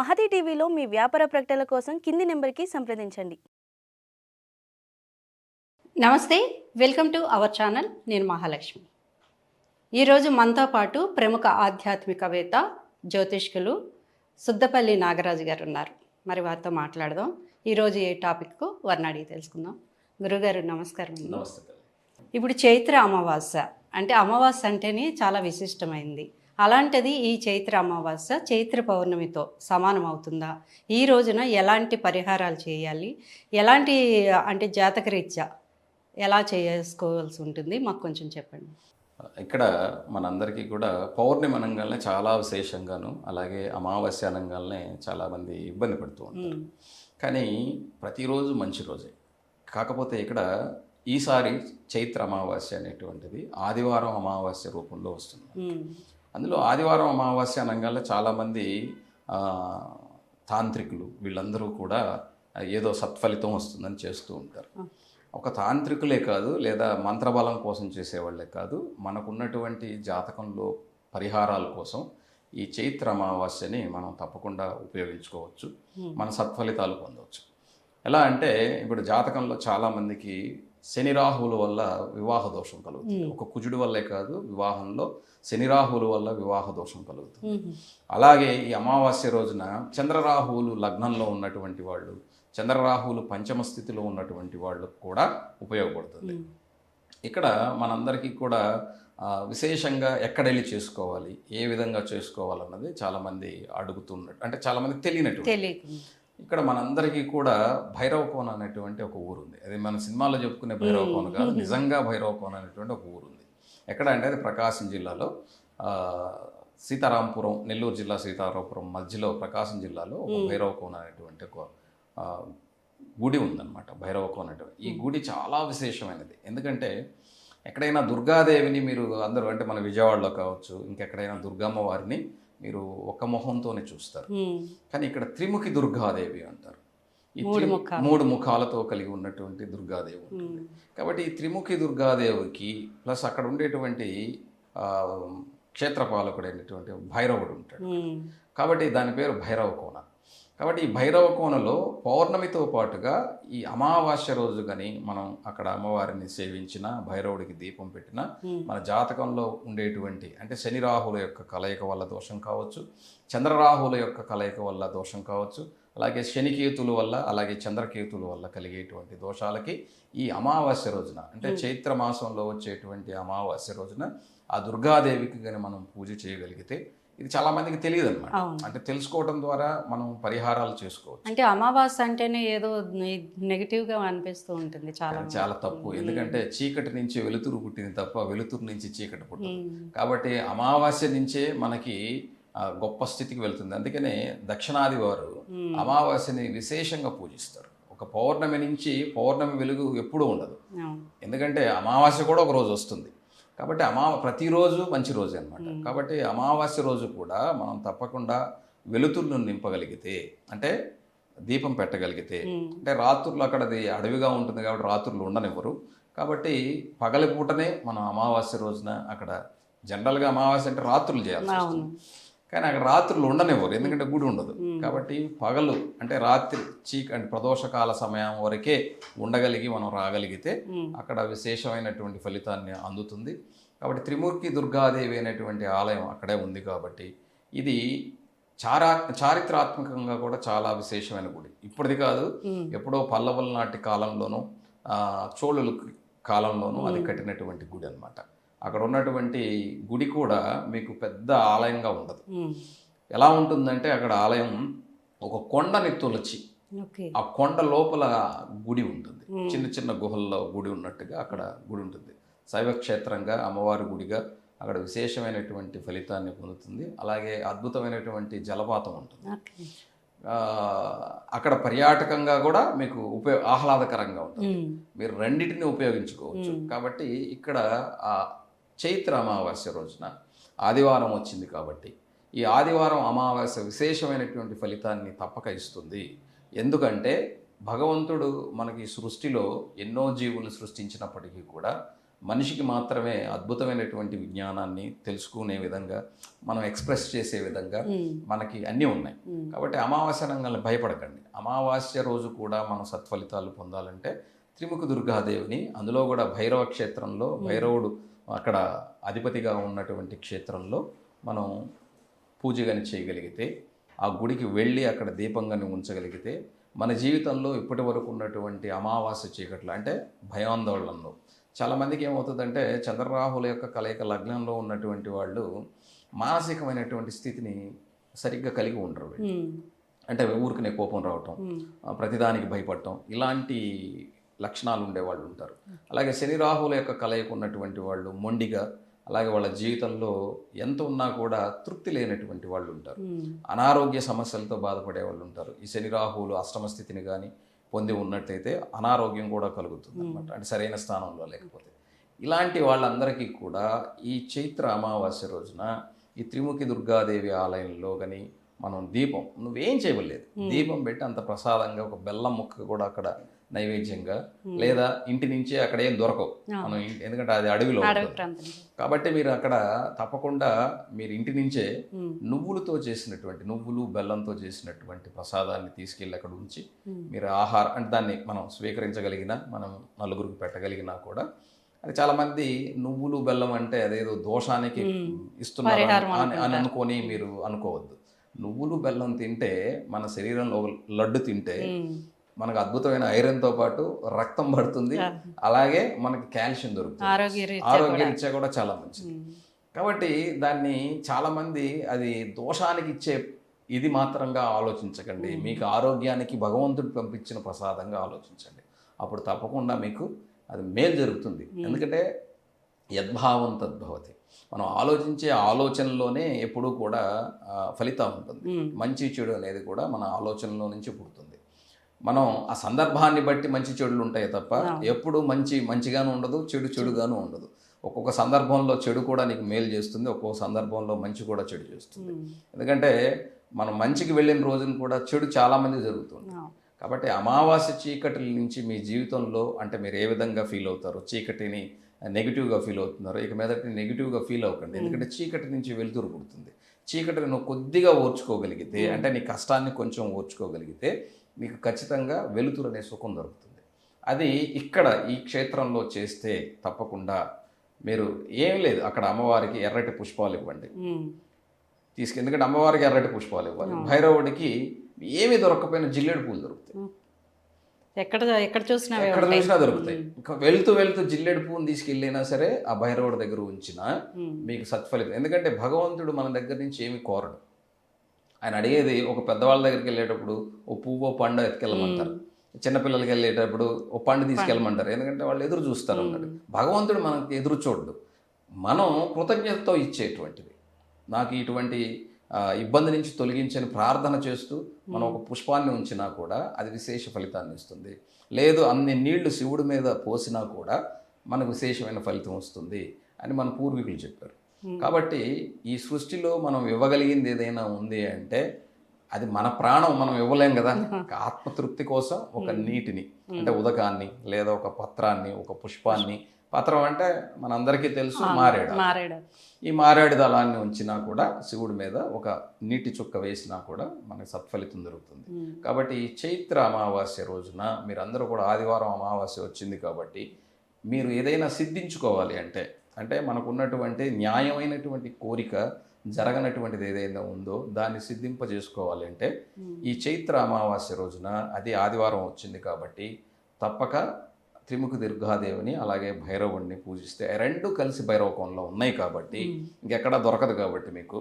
మహతి టీవీలో మీ వ్యాపార ప్రకటనల కోసం కింది నెంబర్కి సంప్రదించండి. నమస్తే వెల్కమ్ టు అవర్ ఛానల్. నేను మహాలక్ష్మి. ఈరోజు మనతో పాటు ప్రముఖ ఆధ్యాత్మికవేత్త జ్యోతిష్కులు సుద్దపల్లి నాగరాజు గారు ఉన్నారు. మరి వారితో మాట్లాడదాం. ఈరోజు ఏ టాపిక్ వారిని అడిగి తెలుసుకుందాం. గురుగారు నమస్కారం. ఇప్పుడు చైత్ర అమావాస్య. అంటే అమావాస్య అంటేనే చాలా విశిష్టమైంది. అలాంటిది ఈ చైత్ర అమావాస్య చైత్ర పౌర్ణమితో సమానం అవుతుందా ఈ రోజున ఎలాంటి పరిహారాలు చేయాలి? ఎలాంటి అంటే జాతకరీత్యా ఎలా చేసుకోవాల్సి ఉంటుంది? మాకు కొంచెం చెప్పండి. ఇక్కడ మనందరికీ కూడా పౌర్ణమి అనగానే చాలా విశేషంగాను అలాగే అమావాస్య అనగానే చాలామంది ఇబ్బంది పడుతూ ఉంటారు. కానీ ప్రతిరోజు మంచి రోజే. కాకపోతే ఇక్కడ ఈసారి చైత్ర అమావాస్య అనేటువంటిది ఆదివారం అమావాస్య రూపంలో వస్తుంది. అందులో ఆదివారం అమావాస్య అనగానే చాలామంది తాంత్రికులు వీళ్ళందరూ కూడా ఏదో సత్ఫలితం వస్తుందని చేస్తూ ఉంటారు. ఒక తాంత్రికులే కాదు లేదా మంత్రబలం కోసం చేసేవాళ్ళే కాదు మనకున్నటువంటి జాతకంలో పరిహారాల కోసం ఈ చైత్ర అమావాస్యని మనం తప్పకుండా ఉపయోగించుకోవచ్చు. మన సత్ఫలితాలు పొందవచ్చు. ఎలా అంటే ఇప్పుడు జాతకంలో చాలామందికి శని రాహువుల వల్ల వివాహ దోషం కలుగుతుంది. ఒక కుజుడి వల్లే కాదు వివాహంలో శని రాహువుల వల్ల వివాహ దోషం కలుగుతుంది. అలాగే ఈ అమావాస్య రోజున చంద్రరాహువులు లగ్నంలో ఉన్నటువంటి వాళ్ళు చంద్రరాహువులు పంచమ స్థితిలో ఉన్నటువంటి వాళ్ళకు కూడా ఉపయోగపడుతుంది. ఇక్కడ మనందరికీ కూడా ఆ, విశేషంగా ఎక్కడ వెళ్ళి చేసుకోవాలి ఏ విధంగా చేసుకోవాలన్నది చాలామంది అడుగుతున్నట్టు అంటే చాలామంది తెలియనటువంటి తెలియకుండా ఇక్కడ మనందరికీ కూడా భైరవకోన అనేటువంటి ఒక ఊరు ఉంది అది మన సినిమాలో చెప్పుకునే భైరవకోన కాదు నిజంగా భైరవకోన అనేటువంటి ఒక ఊరు ఉంది ఎక్కడ అంటే అది ప్రకాశం జిల్లాలో సీతారాంపురం నెల్లూరు జిల్లా సీతారాంపురం మధ్యలో ప్రకాశం జిల్లాలో ఒక భైరవకోన అనేటువంటి ఒక గుడి ఉందన్నమాట. భైరవకోన అనేటువంటి. ఈ గుడి చాలా విశేషమైనది. ఎందుకంటే ఎక్కడైనా దుర్గాదేవిని మీరు అందరూ అంటే మన విజయవాడలో కావచ్చు ఇంకెక్కడైనా దుర్గమ్మ వారిని మీరు ఒక మొహంతోనే చూస్తారు. కానీ ఇక్కడ త్రిముఖి దుర్గాదేవి అంటారు. ఈ మూడు ముఖాలతో కలిగి ఉన్నటువంటి దుర్గాదేవి ఉంటుంది. కాబట్టి ఈ త్రిముఖి దుర్గాదేవికి ప్లస్ అక్కడ ఉండేటువంటి క్షేత్రపాలకుడైనటువంటి భైరవుడు ఉంటాడు. కాబట్టి దాని పేరు భైరవ కోన. కాబట్టి ఈ భైరవ కోనలో పౌర్ణమితో పాటుగా ఈ అమావాస్య రోజు కానీ మనం అక్కడ అమ్మవారిని సేవించిన భైరవుడికి దీపం పెట్టిన మన జాతకంలో ఉండేటువంటి అంటే శని రాహుల యొక్క కలయిక వల్ల దోషం కావచ్చు చంద్రరాహుల యొక్క కలయిక వల్ల దోషం కావచ్చు అలాగే శనికేతుల వల్ల అలాగే చంద్రకేతుల వల్ల కలిగేటువంటి దోషాలకి ఈ అమావాస్య రోజున అంటే చైత్ర మాసంలో వచ్చేటువంటి అమావాస్య రోజున ఆ దుర్గాదేవికి కానీ మనం పూజ చేయగలిగితే ఇది చాలా మందికి తెలియదు అనమాట. అంటే తెలుసుకోవడం ద్వారా మనం పరిహారాలు చేసుకోవచ్చు. అంటే అమావాస్య అంటేనే ఏదో నెగిటివ్గా అనిపిస్తూ ఉంటుంది చాలా చాలా తప్పు. ఎందుకంటే చీకటి నుంచి వెలుతురు పుట్టింది తప్ప వెలుతురు నుంచి చీకటి పుట్టింది. కాబట్టి అమావాస్య నుంచే మనకి గొప్ప స్థితికి వెళ్తుంది. అందుకనే దక్షిణాది వారు అమావాస్యని విశేషంగా పూజిస్తారు. ఒక పౌర్ణమి నుంచి పౌర్ణమి వెలుగు ఎప్పుడూ ఉండదు. ఎందుకంటే అమావాస్య కూడా ఒక రోజు వస్తుంది. కాబట్టి అమా ప్రతిరోజు మంచి రోజు అనమాట కాబట్టి అమావాస్య రోజు కూడా మనం తప్పకుండా వెలుతురును నింపగలిగితే అంటే దీపం పెట్టగలిగితే అంటే రాత్రులు అక్కడ అది అడవిగా ఉంటుంది కాబట్టి రాత్రులు ఉండనివ్వరు. కాబట్టి పగలి పూటనే మనం అమావాస్య రోజున అక్కడ జనరల్గా అమావాస్య అంటే రాత్రులు చేయాల్సి కానీ అక్కడ రాత్రులు ఉండనివ్వరు ఎందుకంటే గుడి ఉండదు. కాబట్టి పగలు అంటే రాత్రి చీక అంటే ప్రదోషకాల సమయం వరకే ఉండగలిగి మనం రాగలిగితే అక్కడ విశేషమైనటువంటి ఫలితాన్ని అందుతుంది. కాబట్టి త్రిమూర్తి దుర్గాదేవి అనేటువంటి ఆలయం అక్కడే ఉంది కాబట్టి ఇది చారా చారిత్రాత్మకంగా కూడా చాలా విశేషమైన గుడి. ఇప్పటిది కాదు ఎప్పుడో పల్లవుల నాటి కాలంలోనూ చోళుల కాలంలోనూ అది కట్టినటువంటి గుడి అన్నమాట. అక్కడ ఉన్నటువంటి గుడి కూడా మీకు పెద్ద ఆలయంగా ఉండదు. ఎలా ఉంటుందంటే అక్కడ ఆలయం ఒక కొండని తొలచి ఆ కొండ లోపల గుడి ఉంటుంది. చిన్న చిన్న గుహల్లో గుడి ఉన్నట్టుగా అక్కడ గుడి ఉంటుంది. శైవ క్షేత్రంగా అమ్మవారి గుడిగా అక్కడ విశేషమైనటువంటి ఫలితాన్ని పొందుతుంది. అలాగే అద్భుతమైనటువంటి జలపాతం ఉంటుంది. అక్కడ పర్యాటకంగా కూడా మీకు ఉపయోగ ఆహ్లాదకరంగా ఉంటుంది. మీరు రెండింటిని ఉపయోగించుకోవచ్చు. కాబట్టి ఇక్కడ ఆ చైత్ర అమావాస్య రోజున ఆదివారం వచ్చింది కాబట్టి ఈ ఆదివారం అమావాస్య విశేషమైనటువంటి ఫలితాన్ని తప్పక ఇస్తుంది. ఎందుకంటే భగవంతుడు మనకి సృష్టిలో ఎన్నో జీవులు సృష్టించినప్పటికీ కూడా మనిషికి మాత్రమే అద్భుతమైనటువంటి విజ్ఞానాన్ని తెలుసుకునే విధంగా మనం ఎక్స్ప్రెస్ చేసే విధంగా మనకి అన్నీ ఉన్నాయి. కాబట్టి అమావాస్య రంగాన్ని భయపడకండి. అమావాస్య రోజు కూడా మనం సత్ఫలితాలు పొందాలంటే త్రిముఖ దుర్గాదేవిని అందులో కూడా భైరవ క్షేత్రంలో భైరవుడు అక్కడ అధిపతిగా ఉన్నటువంటి క్షేత్రంలో మనం పూజ కానీ చేయగలిగితే ఆ గుడికి వెళ్ళి అక్కడ దీపంగాని ఉంచగలిగితే మన జీవితంలో ఇప్పటి వరకు ఉన్నటువంటి అమావాస్య చీకట్లు అంటే భయాందోళనలో. చాలామందికి ఏమవుతుందంటే చంద్రరాహుల యొక్క కలయిక లగ్నంలో ఉన్నటువంటి వాళ్ళు మానసికమైనటువంటి స్థితిని సరిగ్గా కలిగి ఉండరు. అంటే ఊరికనే కోపం రావటం ప్రతిదానికి భయపడటం ఇలాంటి లక్షణాలు ఉండేవాళ్ళు ఉంటారు. అలాగే శని రాహుల యొక్క కలయిక ఉన్నటువంటి వాళ్ళు మొండిగా అలాగే వాళ్ళ జీవితంలో ఎంత ఉన్నా కూడా తృప్తి లేనటువంటి వాళ్ళు ఉంటారు. అనారోగ్య సమస్యలతో బాధపడే వాళ్ళు ఉంటారు. ఈ శని రాహువులు అష్టమ స్థితిని కానీ పొంది ఉన్నట్టయితే అనారోగ్యం కూడా కలుగుతుంది అనమాట అంటే సరైన స్థానంలో లేకపోతే. ఇలాంటి వాళ్ళందరికీ కూడా ఈ చైత్ర అమావాస్య రోజున ఈ త్రిముఖి దుర్గాదేవి ఆలయంలో కానీ మనం దీపం నువ్వేం చేయలేదు దీపం పెట్టి అంత ప్రసాదంగా ఒక బెల్లం ముక్క కూడా అక్కడ నైవేద్యంగా లేదా ఇంటి నుంచే అక్కడ ఏం దొరకవు మనం ఎందుకంటే అది అడవిలో కాబట్టి మీరు అక్కడ తప్పకుండా మీరు ఇంటి నుంచే నువ్వులతో చేసినటువంటి నువ్వులు బెల్లంతో చేసినటువంటి ప్రసాదాన్ని తీసుకెళ్ళి అక్కడ ఉంచి మీరు ఆహారం అంటే దాన్ని మనం స్వీకరించగలిగిన మనం నలుగురికి పెట్టగలిగినా కూడా అది చాలా మంది నువ్వులు బెల్లం అంటే అదేదో దోషానికి ఇస్తున్నారు అని అని అనుకొని మీరు అనుకోవద్దు. నువ్వులు బెల్లం తింటే మన శరీరంలో లడ్డు తింటే మనకు అద్భుతమైన ఐరన్తో పాటు రక్తం పడుతుంది. అలాగే మనకి కాల్షియం దొరుకుతుంది. ఆరోగ్య రీత్యా ఆరోగ్య రీత్యా కూడా చాలా మంచిది. కాబట్టి దాన్ని చాలామంది అది దోషానికి ఇచ్చే ఇది మాత్రంగా ఆలోచించకండి. మీకు ఆరోగ్యానికి భగవంతుడు పంపించిన ప్రసాదంగా ఆలోచించండి. అప్పుడు తప్పకుండా మీకు అది మేలు జరుగుతుంది. ఎందుకంటే యద్భావం తద్భవతి. మనం ఆలోచించే ఆలోచనలోనే ఎప్పుడూ కూడా ఫలితం ఉంటుంది. మంచి చెడు అనేది కూడా మన ఆలోచనలో నుంచి పుడుతుంది. మనం ఆ సందర్భాన్ని బట్టి మంచి చెడులు ఉంటాయి తప్ప ఎప్పుడు మంచి మంచిగాను ఉండదు చెడు చెడుగాను ఉండదు. ఒక్కొక్క సందర్భంలో చెడు కూడా నీకు మేలు చేస్తుంది ఒక్కొక్క సందర్భంలో మంచి కూడా చెడు చేస్తుంది. ఎందుకంటే మనం మంచికి వెళ్ళిన రోజున కూడా చెడు చాలామంది జరుగుతుంది కాబట్టి అమావాస్య చీకటి నుంచి మీ జీవితంలో అంటే మీరు ఏ విధంగా ఫీల్ అవుతారు చీకటిని నెగిటివ్గా ఫీల్ అవుతున్నారు ఇక మీదటి నెగిటివ్గా ఫీల్ అవ్వకండి. ఎందుకంటే చీకటి నుంచి వెలుతురు పుడుతుంది. చీకటిని నువ్వు కొద్దిగా ఓర్చుకోగలిగితే అంటే నీ కష్టాన్ని కొంచెం ఓర్చుకోగలిగితే నీకు ఖచ్చితంగా వెలుతురు అనే సుఖం దొరుకుతుంది. అది ఇక్కడ ఈ క్షేత్రంలో చేస్తే తప్పకుండా మీరు ఏం లేదు. అక్కడ అమ్మవారికి ఎర్రటి పుష్పాలు ఇవ్వండి. తీసుకు ఎందుకంటే అమ్మవారికి ఎర్రటి పుష్పాలు ఇవ్వాలి. భైరవుడికి ఏమీ దొరకకపోయినా జిల్లేడు పూలు దొరుకుతాయి. ఎక్కడ ఎక్కడ చూసినా ఎక్కడ. చూసినా దొరుకుతాయి. ఇంకా వెళ్తూ వెళ్తూ జిల్లేడు పువ్వుని తీసుకెళ్ళినా సరే ఆ భైరవుడి దగ్గర ఉంచినా మీకు సత్ఫలితం. ఎందుకంటే భగవంతుడు మన దగ్గర నుంచి ఏమి కోరడు. ఆయన అడిగేది ఒక పెద్దవాళ్ళ దగ్గరికి వెళ్ళేటప్పుడు ఓ పువ్వు పండు ఎత్తుకెళ్ళమంటారు. చిన్నపిల్లలకి వెళ్ళేటప్పుడు ఓ పండు తీసుకెళ్ళమంటారు. ఎందుకంటే వాళ్ళు ఎదురు చూస్తారు అన్నాడు. భగవంతుడు మనకి ఎదురు చూడడు. మనం కృతజ్ఞతతో ఇచ్చేటువంటిది. నాకు ఇటువంటి ఇబ్బంది నుంచి తొలగించని ప్రార్థన చేస్తూ మనం ఒక పుష్పాన్ని ఉంచినా కూడా అది విశేష ఫలితాన్ని ఇస్తుంది. లేదు అన్ని నీళ్ళు శివుడి మీద పోసినా కూడా మనకు విశేషమైన ఫలితం వస్తుంది అని మన పూర్వీకులు చెప్పారు. కాబట్టి ఈ సృష్టిలో మనం ఇవ్వగలిగింది ఏదైనా ఉంది అంటే అది మన ప్రాణం మనం ఇవ్వలేం కదా. ఒక ఆత్మతృప్తి కోసం ఒక నీటిని అంటే ఉదకాన్ని లేదా ఒక పత్రాన్ని ఒక పుష్పాన్ని. పత్రం అంటే మనందరికీ తెలుసు మారేడు మారేడు ఈ మారేడు దళాన్ని ఉంచినా కూడా శివుడి మీద ఒక నీటి చుక్క వేసినా కూడా మనకి సత్ఫలితం దొరుకుతుంది. కాబట్టి ఈ చైత్ర అమావాస్య రోజున మీరందరూ కూడా ఆదివారం అమావాస్య వచ్చింది కాబట్టి మీరు ఏదైనా సిద్ధించుకోవాలి అంటే అంటే మనకు ఉన్నటువంటి న్యాయమైనటువంటి కోరిక జరగనటువంటిది ఏదైనా ఉందో దాన్ని సిద్ధింపజేసుకోవాలి అంటే ఈ చైత్ర అమావాస్య రోజున అది ఆదివారం వచ్చింది కాబట్టి తప్పక త్రిముఖ దుర్గాదేవిని అలాగే భైరవుడిని పూజిస్తే రెండు కలిసి భైరవకంలో ఉన్నాయి కాబట్టి ఇంకెక్కడా దొరకదు కాబట్టి మీకు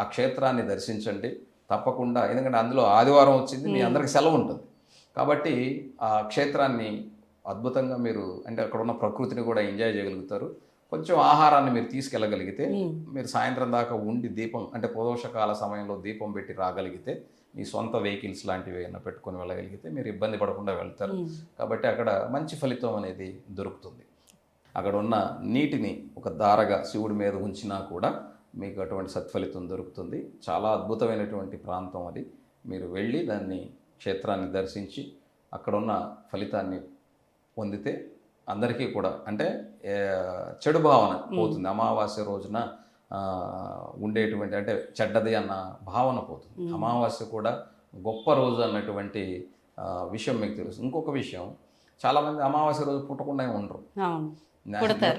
ఆ క్షేత్రాన్ని దర్శించండి. తప్పకుండా ఎందుకంటే అందులో ఆదివారం వచ్చింది మీ అందరికి సెలవు ఉంటుంది. కాబట్టి ఆ క్షేత్రాన్ని అద్భుతంగా మీరు అంటే అక్కడ ఉన్న ప్రకృతిని కూడా ఎంజాయ్ చేయగలుగుతారు. కొంచెం ఆహారాన్ని మీరు తీసుకెళ్ళగలిగితే మీరు సాయంత్రం దాకా ఉండి దీపం అంటే ప్రదోషకాల సమయంలో దీపం పెట్టి రాగలిగితే మీ సొంత వెహికల్స్ లాంటివి ఏమైనా పెట్టుకొని వెళ్ళగలిగితే మీరు ఇబ్బంది పడకుండా వెళ్తారు. కాబట్టి అక్కడ మంచి ఫలితం అనేది దొరుకుతుంది. అక్కడ ఉన్న నీటిని ఒక దారగా శివుడి మీద ఉంచినా కూడా మీకు అటువంటి సత్ఫలితం దొరుకుతుంది. చాలా అద్భుతమైనటువంటి ప్రాంతం అది. మీరు వెళ్ళి దాన్ని క్షేత్రాన్ని దర్శించి అక్కడ ఉన్న ఫలితాన్ని పొందితే అందరికీ కూడా. అంటే చెడు భావన పోతుంది. అమావాస్య రోజున ఉండేటువంటి అంటే చెడ్డది అన్న భావన పోతుంది. అమావాస్య కూడా గొప్ప రోజు అన్నటువంటి విషయం మీకు తెలుసు. ఇంకొక విషయం చాలామంది అమావాస్య రోజు పుట్టకుండా ఉండరు.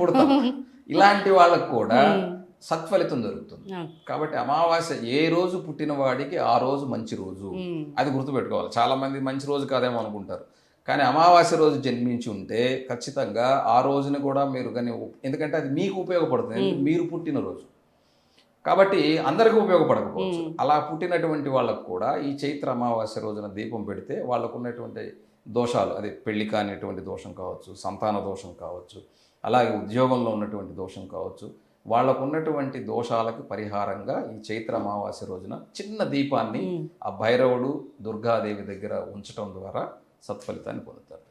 పుడతారు. ఇలాంటి వాళ్ళకు కూడా సత్ఫలితం దొరుకుతుంది. కాబట్టి అమావాస్య ఏ రోజు పుట్టిన వాడికి ఆ రోజు మంచి రోజు. అది గుర్తుపెట్టుకోవాలి. చాలా మంది మంచి రోజు కాదేమో అనుకుంటారు. కానీ అమావాస్య రోజు జన్మించి ఉంటే ఖచ్చితంగా ఆ రోజుని కూడా మీరు కానీ ఎందుకంటే అది మీకు ఉపయోగపడుతుంది మీరు పుట్టిన రోజు. కాబట్టి అందరికీ ఉపయోగపడకపోవచ్చు. అలా పుట్టినటువంటి వాళ్ళకు కూడా ఈ చైత్ర అమావాస్య రోజున దీపం పెడితే వాళ్ళకు ఉన్నటువంటి దోషాలు అదే పెళ్ళి కానిటువంటి దోషం కావచ్చు సంతాన దోషం కావచ్చు అలాగే ఉద్యోగంలో ఉన్నటువంటి దోషం కావచ్చు వాళ్ళకు ఉన్నటువంటి దోషాలకు పరిహారంగా ఈ చైత్ర అమావాస్య రోజున చిన్న దీపాన్ని ఆ భైరవుడు దుర్గాదేవి దగ్గర ఉంచడం ద్వారా సత్ఫలితాన్ని పొందుతారు.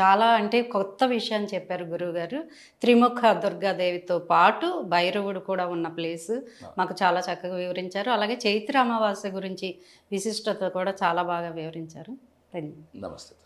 చాలా అంటే కొత్త విషయాన్ని చెప్పారు గురువుగారు. త్రిముఖ దుర్గాదేవితో పాటు భైరవుడు కూడా ఉన్న ప్లేస్ మాకు చాలా చక్కగా వివరించారు. అలాగే చైత్ర అమావాస్య గురించి విశిష్టత కూడా చాలా బాగా వివరించారు. ధన్యవాదాలు. నమస్తే.